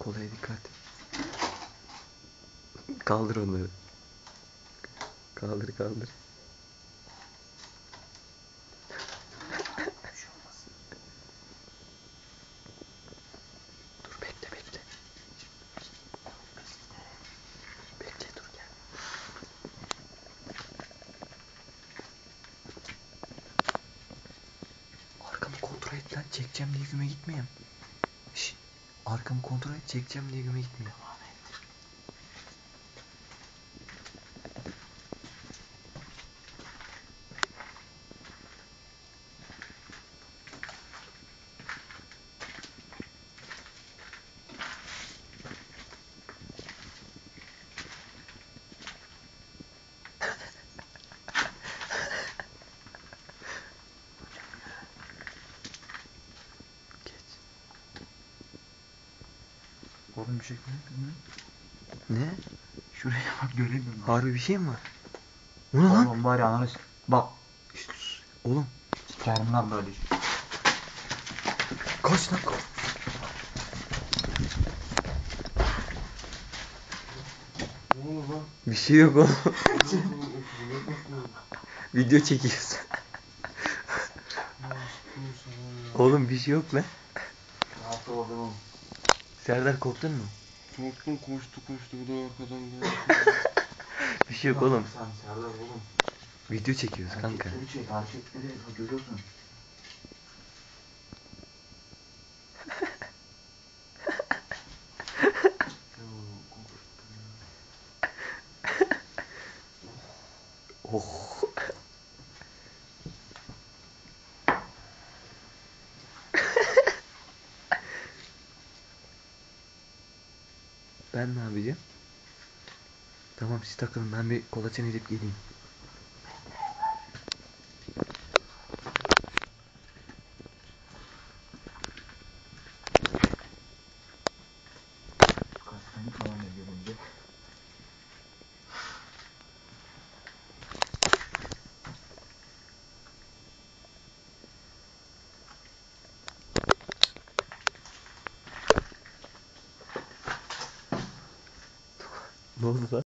Kolaya dikkat. Kaldır onları. Kaldır kaldır. Dur bekle bekle. Bekle dur gel. Arkamı kontrol et lan çekeceğim diye güme gitmeyeyim. Arkamı kontrol et çekeceğim diye güme gitmeyeyim. Oğlum bir şey mi? Ne? Şuraya bak göremiyorum. Harbi bir şey mi var? O ne lan? Oğlum var ya ananı s- Bak. Oğlum Sikerim lan böyle. kaç lan kaç. Bir şey yok oğlum. Video çekiyoruz. Oğlum bir şey yok lan. Rahat ol oğlum. Serdar korktun mu? Korktum koştu koştu bu da arkadan geldi. Bir şey yok oğlum. Sen Serdar oğlum. Video çekiyoruz kanka. Hareketleri çek hareketleri. Görüyorsun. Oh. Ben ne yapacağım? Tamam siz takılın ben bir kolaçan edip geleyim. Ne oldu lan?